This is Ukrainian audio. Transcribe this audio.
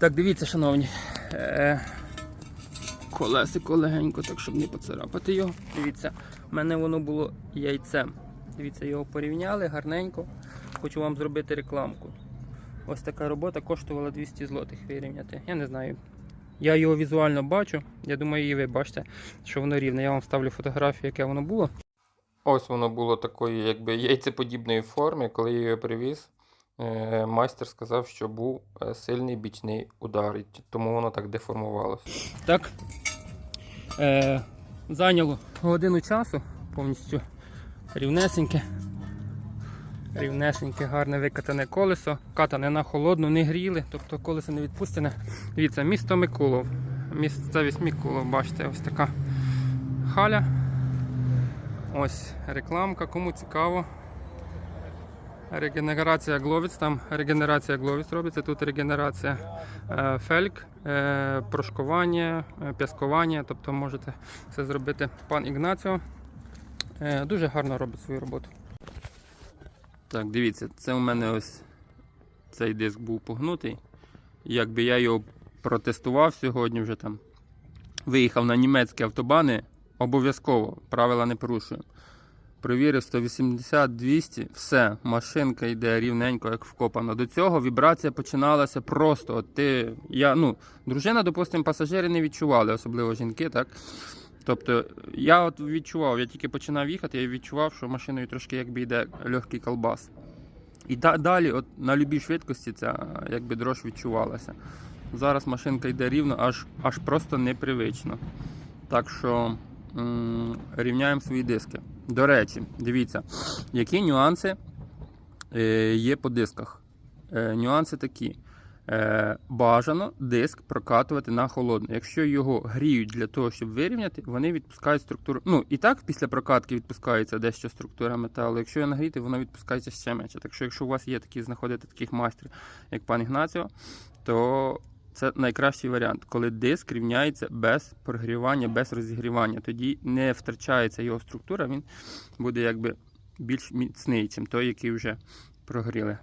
Так, дивіться, шановні. Е, колесико легенько, так щоб не поцарапати його. Дивіться, в мене воно було яйцем. Дивіться, його порівняли гарненько. Хочу вам зробити рекламку. Ось така робота коштувала 200 злотих вирівняти. Я не знаю. Я його візуально бачу. Я думаю, і ви бачите, що воно рівне. Я вам ставлю фотографію, яке воно було. Ось воно було такої, якби яйцеподібної форми, коли я його привіз. Е, Майстер сказав, що був е, сильний бічний удар, і тому воно так деформувалося. Так. Е, зайняло годину часу повністю рівнесеньке. Рівнесеньке, гарне викатане колесо, катане на холодну, не гріли, тобто колесо не відпустене. Дивіться, місто Микулов. Місцевість Микулов, бачите, ось така халя. Ось рекламка, кому цікаво. Регенерація гловіць, там регенерація гловіць робиться, тут регенерація е, фельк, е, прошкування, е, пяскування, тобто можете це зробити. Пан Ігнаціо дуже гарно робить свою роботу. Так, дивіться, це у мене ось цей диск був погнутий. Якби я його протестував сьогодні вже там, виїхав на німецькі автобани, обов'язково правила не порушуємо. Провірив 180-200, все, машинка йде рівненько, як вкопана. До цього вібрація починалася просто. От ти, я, ну, дружина, допустимо, пасажири не відчували, особливо жінки, так? Тобто я от відчував, я тільки починав їхати, я відчував, що машиною трошки якби йде легкий колбас. І да, далі, от на любій швидкості, ця якби дрож відчувалася. Зараз машинка йде рівно, аж, аж просто непривично. Так що м, рівняємо свої диски. До речі, дивіться, які нюанси е, є по дисках. Е, нюанси такі. Е, бажано диск прокатувати на холодно. Якщо його гріють для того, щоб вирівняти, вони відпускають структуру. Ну і так після прокатки відпускається дещо структура металу. Якщо його нагріти, воно відпускається ще менше. Так що, якщо у вас є такі, знаходите таких майстрів, як пан Ігнаціо, то це найкращий варіант, коли диск рівняється без прогрівання, без розігрівання. Тоді не втрачається його структура, він буде якби більш міцний, ніж той, який вже прогріли.